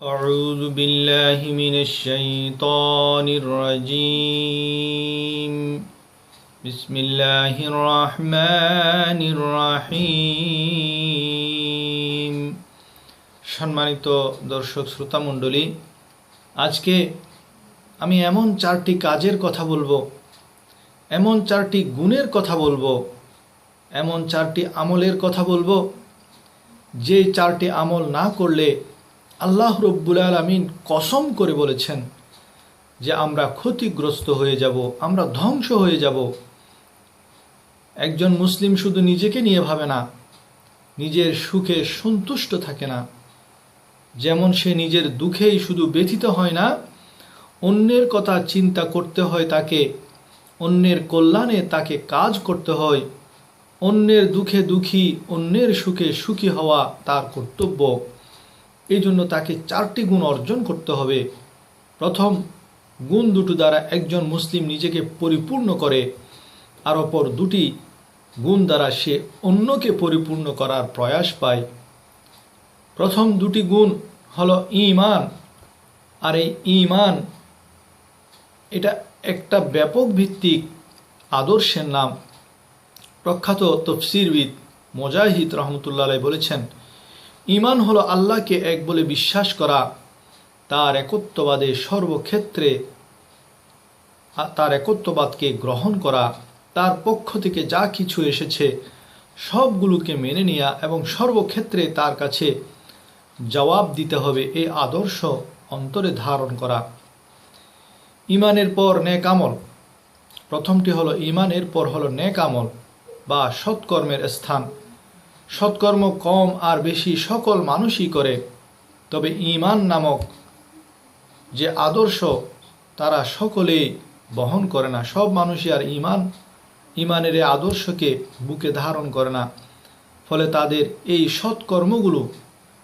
أعوذ بالله من الشيطان الرجيم بسم الله الرحمن الرحيم সম্মানিত দর্শক শ্রোতা মণ্ডলী আজকে আমি এমন চারটি কাজের কথা বলবো এমন চারটি গুণের কথা বলবো এমন চারটি আমলের কথা বলবো যে চারটি আমল না করলে আল্লাহ রব্বুল আলমিন কসম করে বলেছেন যে আমরা ক্ষতিগ্রস্ত হয়ে যাব, আমরা ধ্বংস হয়ে যাব। একজন মুসলিম শুধু নিজেকে নিয়ে ভাবে না, নিজের সুখে সন্তুষ্ট থাকে না। যেমন সে নিজের দুঃখেই শুধু ব্যথিত হয় না, অন্যের কথা চিন্তা করতে হয় তাকে, অন্যের কল্যাণে তাকে কাজ করতে হয়, অন্যের দুঃখে দুঃখী, অন্যের সুখে সুখী হওয়া তার কর্তব্য। এই জন্য তাকে চারটি গুণ অর্জন করতে হবে। প্রথম, গুণ দুটো দ্বারা একজন মুসলিম নিজেকে পরিপূর্ণ করে, আর অপর দুটি গুণ দ্বারা সে অন্যকে পরিপূর্ণ করার প্রয়াস পায়। প্রথম দুটি গুণ হলো ইমান আর এই ইমান এটা একটা ব্যাপক ভিত্তিক আদর্শের নাম। প্রখ্যাত তফসিরবিদ মোজাহিদ রহমতুল্লাহ বলেছেন ইমান হলো আল্লাহকে এক বলে বিশ্বাস করা, তার একত্ববাদে সর্বক্ষেত্রে তার একত্ববাদকে গ্রহণ করা, তার পক্ষ থেকে যা কিছু এসেছে সবগুলোকে মেনে নেওয়া এবং সর্বক্ষেত্রে তার কাছে জবাব দিতে হবে এই আদর্শ অন্তরে ধারণ করা। ইমানের পর নেক আমল। প্রথমটি হলো, ইমানের পর হলো নেক আমল বা সৎকর্মের স্থান। সৎকর্ম কম আর বেশি সকল মানুষই করে। তবে ইমান নামক যে আদর্শ তারা সকলেই বহন করে না। সব মানুষই আর ইমান ইমানের এই আদর্শকে বুকে ধারণ করে না। ফলে তাদের এই সৎকর্মগুলো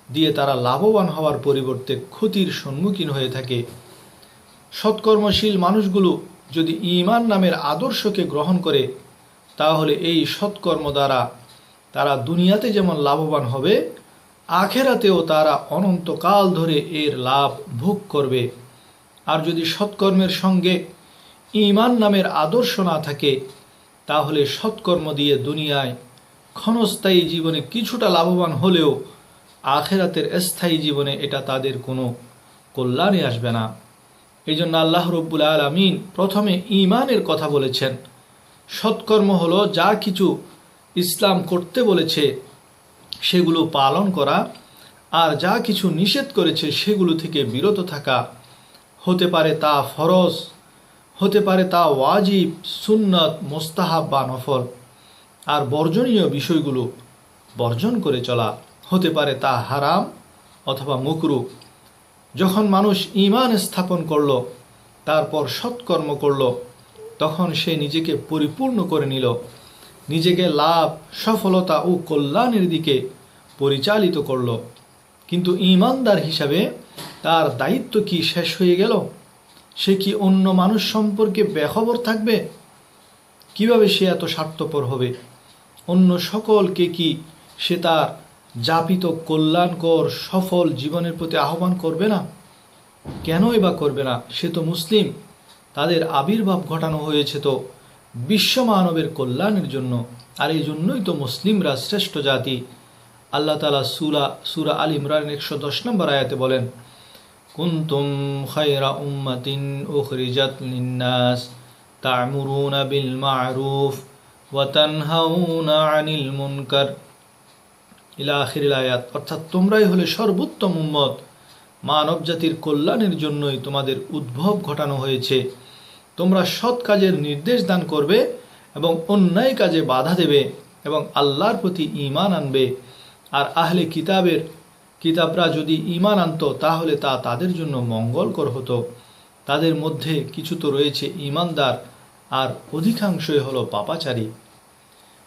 দিয়ে তারা লাভবান হওয়ার পরিবর্তে ক্ষতির সম্মুখীন হয়ে থাকে। সৎকর্মশীল মানুষগুলো যদি ইমান নামের আদর্শকে গ্রহণ করে, তাহলে এই সৎকর্ম দ্বারা তারা দুনিয়াতে যেমন লাভবান হবে, আখেরাতেও তারা অনন্তকাল ধরে এর লাভ ভোগ করবে। আর যদি সৎকর্মের সঙ্গে ইমান নামের আদর্শ না থাকে, তাহলে সৎকর্ম দিয়ে দুনিয়ায় ক্ষণস্থায়ী জীবনে কিছুটা লাভবান হলেও আখেরাতের স্থায়ী জীবনে এটা তাদের কোনো কল্যাণে আসবে না। এই জন্য আল্লাহ রব্বুল আলমিন প্রথমে ইমানের কথা বলেছেন। সৎকর্ম হলো যা কিছু ইসলাম করতে বলেছে, সেগুলো পালন করা আর যা কিছু নিষেধ করেছে সেগুলো থেকে বিরত থাকা হতে পারে তা ফরজ, হতে পারে তা ওয়াজিব, সুন্নত, মোস্তাহাব বা নফল। আর বর্জনীয় বিষয়গুলো বর্জন করে চলা হতে পারে তা হারাম অথবা মুকরু। যখন মানুষ ইমান স্থাপন করল, তারপর সৎকর্ম করল, তখন সে নিজেকে পরিপূর্ণ করে নিল। নিজেকে লাভ, সফলতা ও কল্যাণের দিকে পরিচালিত করল। কিন্তু ইমানদার হিসাবে তার দায়িত্ব কি শেষ হয়ে গেল? সে কি অন্য মানুষ সম্পর্কে বেখবর থাকবে? কীভাবে সে এত স্বার্থপর হবে? অন্য সকলকে কি সে তার যাপিত কল্যাণকর, সফল জীবনের প্রতি আহ্বান করবে না? কেনই বা করবে না? সে তো মুসলিম, তাদের আবির্ভাব ঘটানো হয়েছে তো। বিশ্ব মানবের কল্যাণের জন্য, আর এই জন্যই তো মুসলিমরা শ্রেষ্ঠ জাতি। আল্লাহ তালা সুরা সুরা আল ইমরান একশো দশ নম্বর আয়াতে বলেন, কুন্তুম খায়রা উম্মাতিন উখরিজাত লিন্নাস তা'মুরুনা বিল মা'রুফ ওয়া তানহাউনা আনিল মুনকার। ইলা আখিরিল আয়াত, অর্থাৎ তোমরাই হলে সর্বোত্তম উম্মত। মানব জাতির কল্যাণের জন্যই তোমাদের উদ্ভব ঘটানো হয়েছে। তোমরা সৎ কাজের নির্দেশ দান করবে এবং অন্যায় কাজে বাধা দেবে এবং আল্লাহর প্রতি ইমান আনবে। আর আহলে কিতাবের কিতাবরা যদি ইমান আনত, তাহলে তা তাদের জন্য মঙ্গলকর হতো। তাদের মধ্যে কিছু তো রয়েছে ইমানদার আর অধিকাংশই হলো পাপাচারী।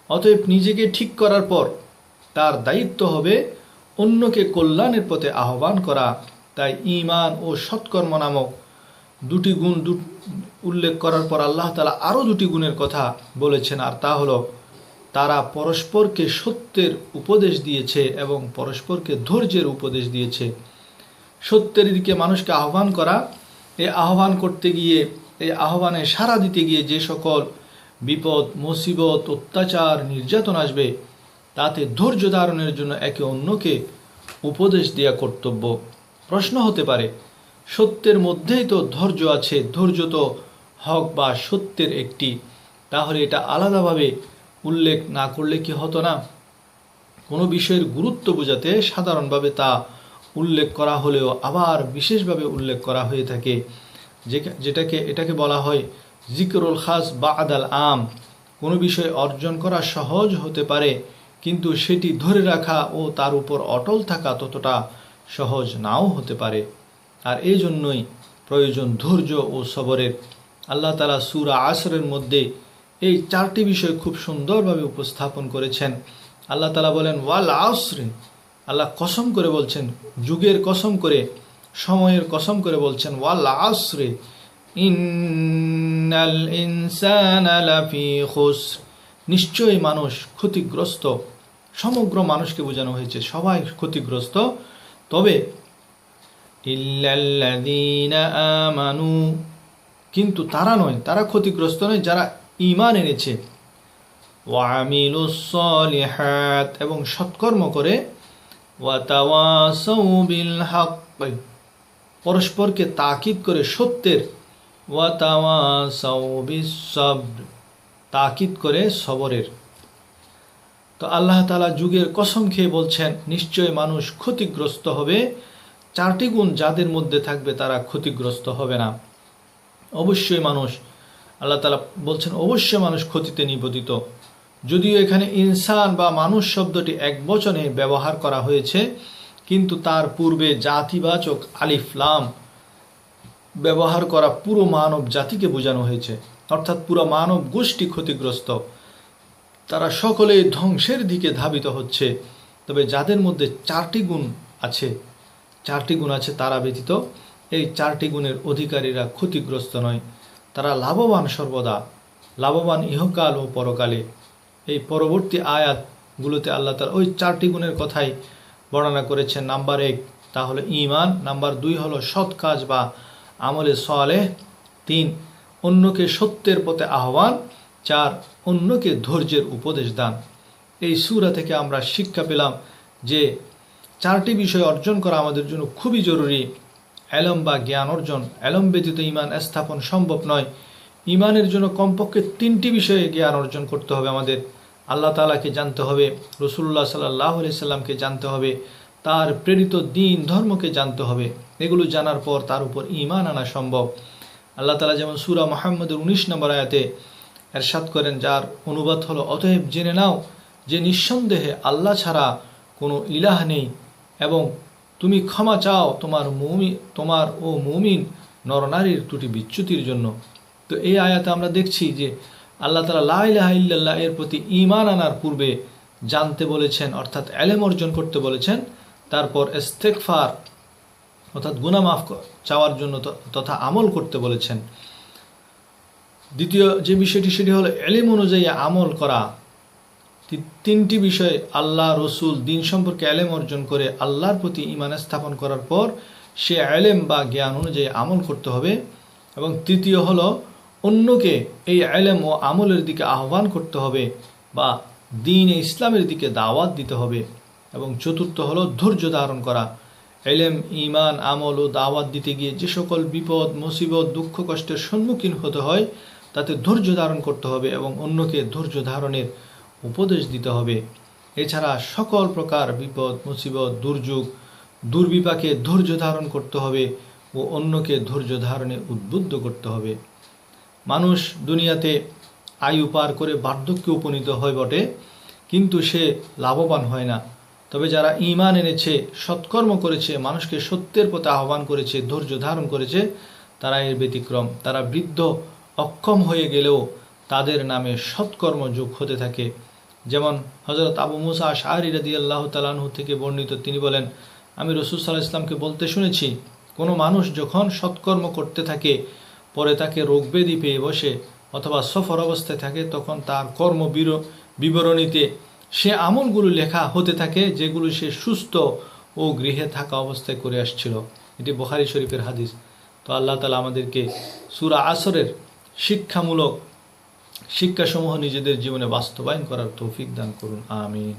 অতএব নিজেকে ঠিক করার পর তার দায়িত্ব হবে অন্যকে কল্যাণের পথে আহ্বান করা। তাই ইমান ও সৎকর্ম নামক দুটি গুণ উল্লেখ করার পর আল্লাহ তালা আরও দুটি গুণের কথা বলেছেন, আর তা হলো তারা পরস্পরকে সত্যের উপদেশ দিয়েছে এবং পরস্পরকে ধৈর্যের উপদেশ দিয়েছে। সত্যের দিকে মানুষকে আহ্বান করা এই আহ্বান করতে গিয়ে এই আহ্বানে সাড়া দিতে গিয়ে যে সকল বিপদ, মুসিবত, অত্যাচার, নির্যাতন আসবে, তাতে ধৈর্য ধারণের জন্য একে অন্যকে উপদেশ দেওয়া কর্তব্য। প্রশ্ন হতে পারে সত্যের মধ্যেই তো ধৈর্য আছে, ধৈর্য তো হক বা সত্যের একটি। তাহলে এটা আলাদাভাবে উল্লেখ না করলে কি হতো না? কোনো বিষয়ের গুরুত্ব বোঝাতে সাধারণভাবে তা উল্লেখ করা হলেও আবার বিশেষভাবে উল্লেখ করা হয়ে থাকে। যেটাকে, এটাকে বলা হয় জিকরুল খাস বা আদাল আম। কোনো বিষয় অর্জন করা সহজ হতে পারে, কিন্তু সেটি ধরে রাখা ও তার উপর অটল থাকা ততটা সহজ নাও হতে পারে। আর এই জন্যই প্রয়োজন ধৈর্য ও সবরের। আল্লাহ তালা সুরা আসরের মধ্যে এই চারটি বিষয় খুব সুন্দরভাবে উপস্থাপন করেছেন। আল্লাহ তালা বলেন, ওয়াল আসরে। আল্লাহ কসম করে বলছেন, যুগের কসম করে, সময়ের কসম করে বলছেন, ওয়াল আসরে। ইন্নাল নিশ্চয়ই মানুষ ক্ষতিগ্রস্ত, সমগ্র মানুষকে বোঝানো হয়েছে, সবাই ক্ষতিগ্রস্ত। তবে আমানু। কিন্তু তারা নয়, তারা ক্ষতিগ্রস্ত নয়, যারা ঈমান এনেছে। এবং সৎকর্ম করে। পরস্পরকে তাকিদ করে সত্যের। তাকিদ করে সবরের। তো আল্লাহ তালা যুগের কসম খেয়ে বলছেন, নিশ্চয় মানুষ ক্ষতিগ্রস্ত হবে। চারটি গুণ যাদের মধ্যে থাকবে তারা ক্ষতিগ্রস্ত হবে না। অবশ্যই মানুষ, আল্লাহ তালা বলছেন, অবশ্যই মানুষ ক্ষতিতে নিবেদিত। যদিও এখানে ইনসান বা মানুষ শব্দটি এক বচনে ব্যবহার করা হয়েছে, কিন্তু তার পূর্বে জাতিবাচক আলিফলাম ব্যবহার করা পুরো মানব জাতিকে বোঝানো হয়েছে। অর্থাৎ পুরো মানব গোষ্ঠী ক্ষতিগ্রস্ত। তারা সকলেই ধ্বংসের দিকে ধাবিত হচ্ছে। তবে যাদের মধ্যে চারটি গুণ আছে চারটি গুণ আছে তারা ব্যতীত। এই চারটি গুণের অধিকারীরা ক্ষতিগ্রস্ত নয়। তারা লাভবান সর্বদা। লাভবান ইহকাল ও পরকালে। এই পরবর্তী আয়াতগুলোতে আল্লাহ তার ওই চারটি গুণের কথাই বর্ণনা করেছেন। নাম্বার এক, তা হলো ইমান নাম্বার দুই হলো সৎ কাজ বা আমলে সলেহ। তিন, অন্যকে সত্যের পথে আহ্বান। চার, অন্যকে ধৈর্যের উপদেশ দান। এই সুরা থেকে আমরা শিক্ষা পেলাম যে চারটি বিষয় অর্জন করা আমাদের জন্য খুবই জরুরি। এলম বা জ্ঞান অর্জন। এলম ব্যতীত ইমান স্থাপন সম্ভব নয়। ইমানের জন্য কমপক্ষে তিনটি বিষয়ে জ্ঞান অর্জন করতে হবে আমাদের। আল্লাহ তালাকে জানতে হবে রসুল্লাহ সাল্লাহ সাল্লামকে জানতে হবে, তার প্রেরিত দিন ধর্মকে জানতে হবে। এগুলো জানার পর তার উপর ইমান আনা সম্ভব। আল্লাহ তালা যেমন সুরা মোহাম্মদের উনিশ নম্বর আয়াতে এরশাদ করেন, যার অনুবাদ হলো, অতএব জেনে নাও যে নিঃসন্দেহে আল্লাহ ছাড়া কোনো ইলাহ নেই। এবং তুমি ক্ষমা চাও তোমার মৌমি, তোমার ও মৌমিন নরনারীর দুটি বিচ্যুতির জন্য। তো এই আয়াতে আমরা দেখছি যে আল্লাহ তালা লাহ এর প্রতি ইমান আনার পূর্বে জানতে বলেছেন, অর্থাৎ অ্যালেম অর্জন করতে বলেছেন, তারপর ইস্তেকফার অর্থাৎ গুনা মাফ চাওয়ার জন্য তথা আমল করতে বলেছেন। দ্বিতীয় যে বিষয়টি, সেটি হলো এলিম অনুযায়ী আমল করা। তিনটি বিষয় আল্লাহ, রসুল, দিন সম্পর্কে এলেম অর্জন করে আল্লাহর প্রতি ইমান স্থাপন করার পর সে এলেম বা জ্ঞান অনুযায়ী আমল করতে হবে। এবং তৃতীয় হলো, অন্যকে এই এলেম ও আমলের দিকে আহ্বান করতে হবে বা দিন ইসলামের দিকে দাওয়াত দিতে হবে। এবং চতুর্থ হলো, ধৈর্য ধারণ করা। এলেম ইমান আমল ও দাওয়াত দিতে গিয়ে যে সকল বিপদ, মুসিবত, দুঃখ, কষ্টের সম্মুখীন হতে হয়, তাতে ধৈর্য ধারণ করতে হবে এবং অন্যকে ধৈর্য ধারণের উপদেশ দিতে হবে। এছাড়া সকল প্রকার বিপদ, মুসিবত, দুর্যোগ, দুর্বিপাকে ধৈর্য ধারণ করতে হবে ও অন্যকে ধৈর্য ধারণে উদ্বুদ্ধ করতে হবে। মানুষ দুনিয়াতে আয়ু পার করে বার্ধক্যে উপনীত হয় বটে, কিন্তু সে লাভবান হয় না। তবে যারা ইমান এনেছে, সৎকর্ম করেছে, মানুষকে সত্যের পথে আহ্বান করেছে, ধৈর্য ধারণ করেছে, তারা এর ব্যতিক্রম। তারা বৃদ্ধ, অক্ষম হয়ে গেলেও তাদের নামে সৎকর্ম যোগ হতে থাকে। যেমন হজরত আবু মুসা শাহরি রাদি আল্লাহ তালাহু থেকে বর্ণিত, তিনি বলেন, আমি রসুল সাল্লাহ ইসলামকে বলতে শুনেছি, কোনো মানুষ যখন সৎকর্ম করতে থাকে, পরে তাকে রোগব্যাধি পেয়ে বসে অথবা সফর অবস্থায় থাকে, তখন তার কর্ম বির- বিবরণীতে সে আমলগুলো লেখা হতে থাকে, যেগুলো সে সুস্থ ও গৃহে থাকা অবস্থায় করে আসছিল। এটি বখারি শরীফের হাদিস। তো আল্লাহ তালা আমাদেরকে সুরা আসরের শিক্ষামূলক শিক্ষাসমূহ নিজেদের জীবনে বাস্তবায়ন করার তৌফিক দান করুন আমিন।